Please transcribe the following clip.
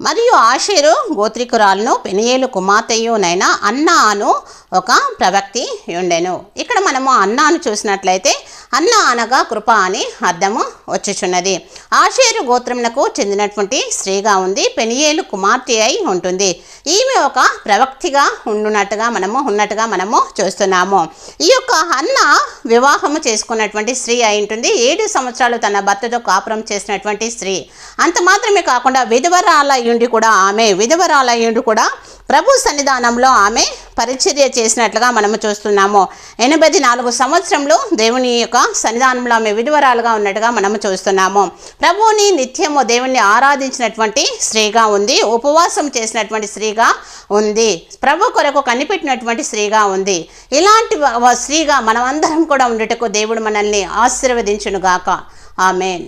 మరియు ఆషేరు గోత్రికురాలను పెనియేలు కుమార్తెయునైన అన్నా అను ఒక ప్రవక్తి ఉండెను ఇక్కడ మనము అన్నాను చూసినట్లయితే అన్న అనగా కృప అని అర్థము వచ్చుచున్నది ఆషేరు గోత్రమునకు చెందినటువంటి స్త్రీగా ఉంది. పెనియేలు కుమార్తె అయి ఉంటుంది. ఈమె ఒక ప్రవక్తిగా ఉండున్నట్టుగా మనము ఉన్నట్టుగా మనము చూస్తున్నాము. ఈ యొక్క అన్న వివాహము చేసుకున్నటువంటి స్త్రీ అయి ఉంటుంది. ఏడు సంవత్సరాలు తన భర్తతో కాపురం చేసినటువంటి స్త్రీ. అంత మాత్రమే కాకుండా విధవరాలయ్యుండి కూడా ఆమె విధవరాలయ్యుండి కూడా ప్రభు సన్నిధానంలో ఆమె పరిచర్య చేసినట్లుగా మనము చూస్తున్నాము. ఎనభై నాలుగు సంవత్సరంలో దేవుని యొక్క సన్నిధానంలో ఆమె విధవరాలుగా ఉన్నట్టుగా మనము చూస్తున్నాము. ప్రభువుని నిత్యము దేవుణ్ణి ఆరాధించినటువంటి స్త్రీగా ఉంది. ఉపవాసం చేసినటువంటి స్త్రీగా ఉంది. ప్రభు కొరకు కనిపెట్టినటువంటి స్త్రీగా ఉంది. ఇలాంటి స్త్రీగా మనమందరం కూడా ఉండటకు దేవుడు మనల్ని ఆశీర్వదించునుగాక. ఆమెన్.